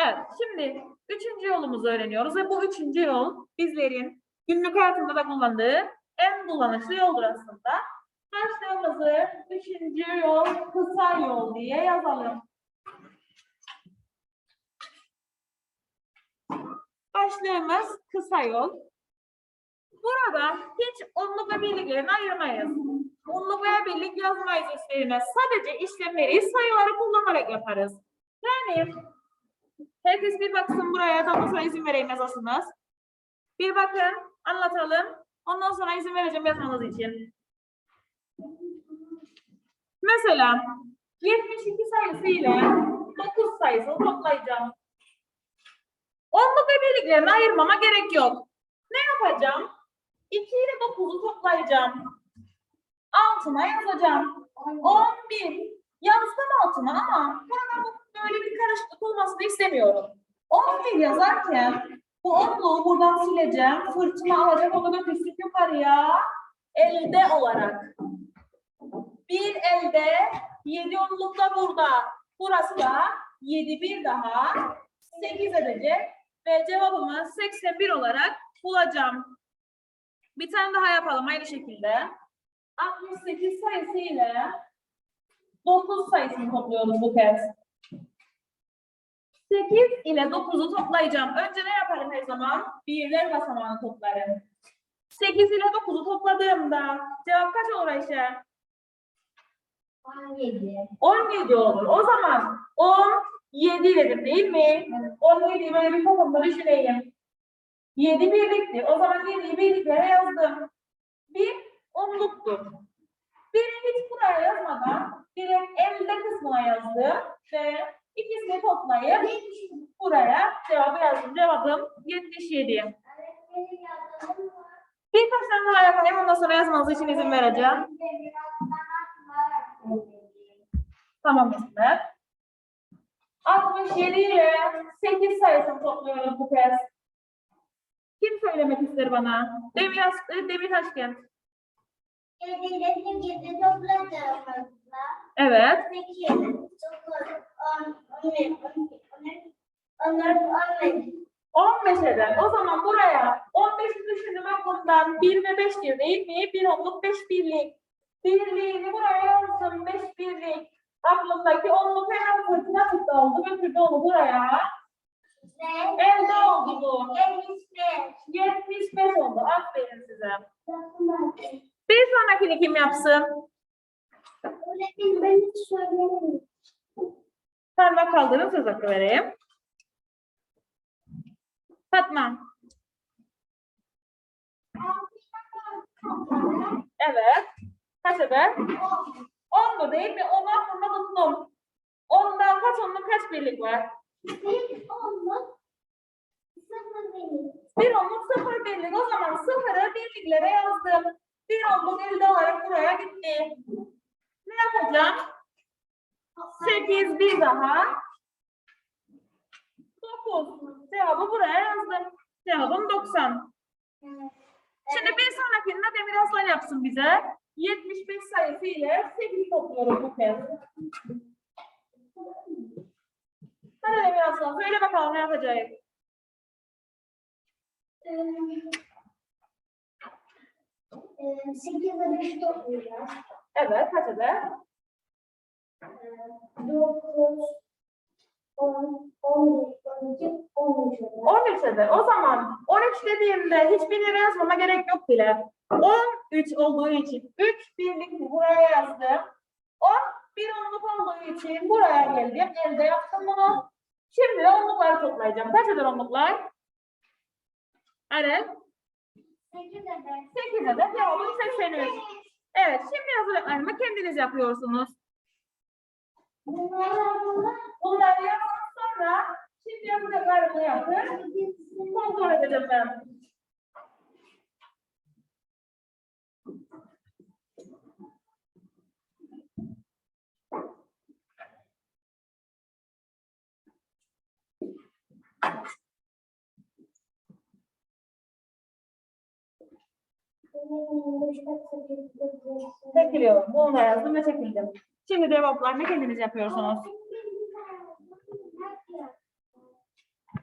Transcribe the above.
Evet, şimdi üçüncü yolumuzu öğreniyoruz ve bu üçüncü yol bizlerin günlük hayatında da kullandığı en kullanışlı yoldur aslında. Başlığımızı üçüncü yol kısa yol diye yazalım. Başlığımız kısa yol. Burada hiç onluk ve birliklerini ayırmayız. Onluk veya birlik yazmayız üstlerine. Sadece işlemleri sayıları kullanarak yaparız. Yani herkes bir baksın buraya. Daha sonra izin vereyim yazasınız. Bir bakın, anlatalım. Ondan sonra izin vereceğim yazmanız için. Mesela 72 sayısı ile 9 sayısını toplayacağım. Onluk ve birliklerini ayırmama gerek yok. Ne yapacağım? 2 ile 9'u toplayacağım. Altına yazacağım. 11. Yazdım altına ama burada bu böyle bir karışıklık olmasını istemiyorum. 11 yazarken bu onluğu buradan sileceğim. Fırtına alacak onu da küçük yukarıya. Elde olarak. Bir elde, 7 onluk da burada. Burası da 7 bir daha 8 edecek. Ve cevabımı 81 olarak bulacağım. Bir tane daha yapalım aynı şekilde. 68 sayısı ile 9 sayısını topluyoruz bu kez. 8 ile 9'u toplayacağım. Önce ne yaparım her zaman? Birler basamağını toplarım. 8 ile 9'u topladığımda cevap kaç olur Ayşe? 17. 17 olur. O zaman 17 dedim değil mi? 17'yi böyle bir kafamda düşüneyim. 7 birlikti. O zaman 7'yi birliklere yazdım. Bir onluktur. Biri hiç buraya yazmadan direkt elde kısmına yazdım ve ikisini toplayıp buraya cevabı yazdım. Cevabım 77. Birkaç tane daha yapayım. Ondan sonra yazmanız için izin vereceğim. Tamam Esmer. 67 ile 8 sayısını topluyoruz bu kez. Kim söylemek ister bana? Demir, As- e, Demir Taşkent. Evet. 15 eder. O zaman buraya 15'i düşündüm aklımdan 1 ve 5 diyor değil mi? 1 onluk 5 birlik. Birliğini buraya yazdım 5 birlik. Aklımdaki onluk hemen fırtına çıktı oldu. Götürdü onu buraya. Elde oldu bu. 75 oldu. Aferin size. Bir sonrakini kim yapsın? Parmak kaldırın söz hakkı vereyim. Fatma. Evet. Kaç eder? 10 değil mi? 10'u aklımda tuttum. 10'dan kaç onluk kaç birlik var? Bir onluk sıfır birlik. O zaman sıfırı birliklere yazdım. Bir onluk elde olarak buraya gitti. Ne yapacağım? 8 bir daha. 9. Cevabı buraya yazdım. Cevabım 90. Şimdi bir sonrakinde Demir Aslan yapsın bize. 75 sayısı ile 8 topluyoruz bu kez. Hadi Demir Aslan söyle bakalım ne yapacağız? 8 ile 5 toplayacağız. Evet, hadi de. 9, 10, 11, 12, 13 eder. 13 eder. O zaman 13 dediğimde hiçbir yere yazmama gerek yok bile. 13 olduğu için 3 birlik buraya yazdım. 10 bir onluk olduğu için buraya geldim. Elde yaptım bunu. Şimdi onlukları toplayacağım. Kaç eder onluklar? Arel? 8 adet. 8 adet cevabını seçeniz. Evet şimdi hazırlıklarımı kendiniz yapıyorsunuz. Bunları yapın sonra şimdi yapacaklarımı yapın. Kontrol edeceğim ben. Çekiliyorum. Bunu da yazdım ve çekildim. Şimdi cevaplarını kendiniz yapıyorsunuz.